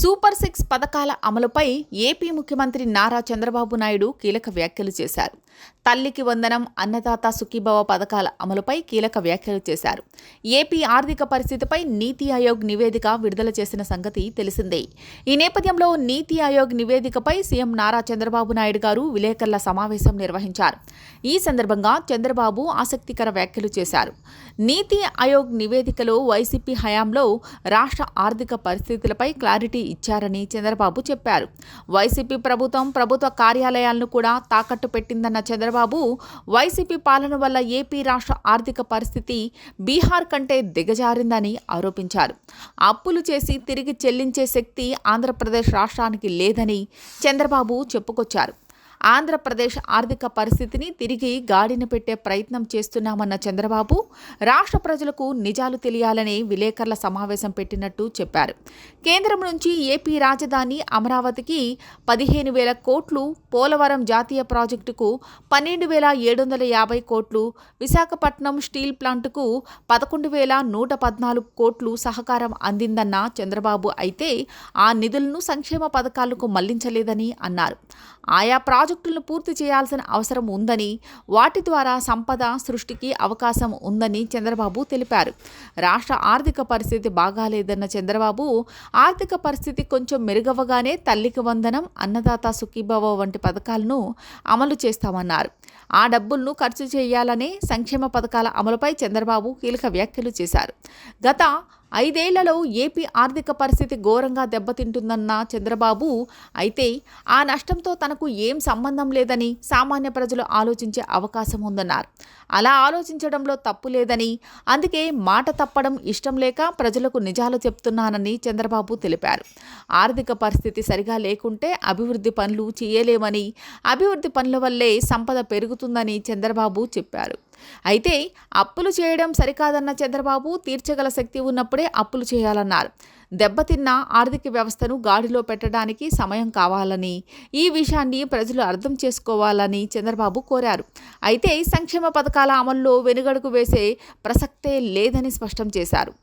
Super six పథకాల అమలుపై AP ముఖ్యమంత్రి నారా చంద్రబాబు నాయుడు కీలక వ్యాఖ్యలు చేశారు. తల్లికి వందనం అన్నదాత సుఖీభవ పథకాల అమలుపై కీలక వ్యాఖ్యలు చేశారు. ఏపీ ఆర్థిక పరిస్థితిపై నీతి ఆయోగ్ నివేదిక విడుదల చేసిన సంగతి తెలిసిందే. ఈ నేపథ్యంలో నీతి ఆయోగ్ నివేదికపై సీఎం నారా చంద్రబాబు నాయుడు గారు విలేకరుల సమావేశం నిర్వహించారు. ఈ సందర్భంగా చంద్రబాబు ఆసక్తికర వ్యాఖ్యలు చేశారు. నీతి ఆయోగ్ నివేదికలో వైసీపీ హయాంలో రాష్ట్ర ఆర్థిక పరిస్థితులపై క్లారిటీ ఇచ్చారని చంద్రబాబు చెప్పారు. వైసీపీ ప్రభుత్వం ప్రభుత్వ కార్యాలయాలను కూడా తాకట్టు పెట్టిందన్న చంద్రబాబు వైసీపీ పాలన వల్ల ఏపీ రాష్ట్ర ఆర్థిక పరిస్థితి బీహార్ కంటే దిగజారిందని ఆరోపించారు. అప్పులు చేసి తిరిగి చెల్లించే శక్తి ఆంధ్రప్రదేశ్ రాష్ట్రానికి లేదని చంద్రబాబు చెప్పుకొచ్చారు. ఆంధ్రప్రదేశ్ ఆర్థిక పరిస్థితిని తిరిగి గాడిన పెట్టే ప్రయత్నం చేస్తున్నామన్న చంద్రబాబు రాష్ట్ర ప్రజలకు నిజాలు తెలియాలని విలేకరుల సమావేశం పెట్టినట్టు చెప్పారు. కేంద్రం నుంచి ఏపీ రాజధాని అమరావతికి పదిహేను వేల కోట్లు పోలవరం జాతీయ ప్రాజెక్టుకు పన్నెండు వేల ఏడు వందల యాభై కోట్లు విశాఖపట్నం స్టీల్ ప్లాంటుకు పదకొండు వేల నూట పద్నాలుగు కోట్లు సహకారం అందిందన్న చంద్రబాబు అయితే ఆ నిధులను సంక్షేమ పథకాలకు మళ్ళించలేదని అన్నారు. ఆయా ప్రాజెక్టులను పూర్తి చేయాల్సిన అవసరం ఉందని వాటి ద్వారా సంపద సృష్టికి అవకాశం ఉందని చంద్రబాబు తెలిపారు. రాష్ట్ర ఆర్థిక పరిస్థితి బాగాలేదన్న చంద్రబాబు ఆర్థిక పరిస్థితి కొంచెం మెరుగవగానే తల్లికి వందనం అన్నదాత సుఖీభవ వంటి పథకాలను అమలు చేస్తామన్నారు. ఆ డబ్బులను ఖర్చు చేయాలనే సంక్షేమ పథకాల అమలుపై చంద్రబాబు కీలక వ్యాఖ్యలు చేశారు. గత ఐదేళ్ళలో ఏపీ ఆర్థిక పరిస్థితి ఘోరంగా దెబ్బతింటుందన్న చంద్రబాబు అయితే ఆ నష్టంతో తనకు ఏం సంబంధం లేదని సామాన్య ప్రజలు ఆలోచించే అవకాశం ఉందన్నారు. అలా ఆలోచించడంలో తప్పు లేదని అందుకే మాట తప్పడం ఇష్టం లేక ప్రజలకు నిజాలు చెప్తున్నానని చంద్రబాబు తెలిపారు. ఆర్థిక పరిస్థితి సరిగా లేకుంటే అభివృద్ధి పనులు చేయలేమని అభివృద్ధి పనుల వల్లే సంపద పెరుగుతుందని చంద్రబాబు చెప్పారు. అయితే అప్పులు చేయడం సరికాదన్న చంద్రబాబు తీర్చగల శక్తి ఉన్నప్పుడే అప్పులు చేయాలన్నారు. దెబ్బతిన్న ఆర్థిక వ్యవస్థను గాడిలో పెట్టడానికి సమయం కావాలని ఈ విషయాన్ని ప్రజలు అర్థం చేసుకోవాలని చంద్రబాబు కోరారు. అయితే సంక్షేమ పథకాల అమల్లో వెనుగడుకు వేసే ప్రసక్తే లేదని స్పష్టం చేశారు.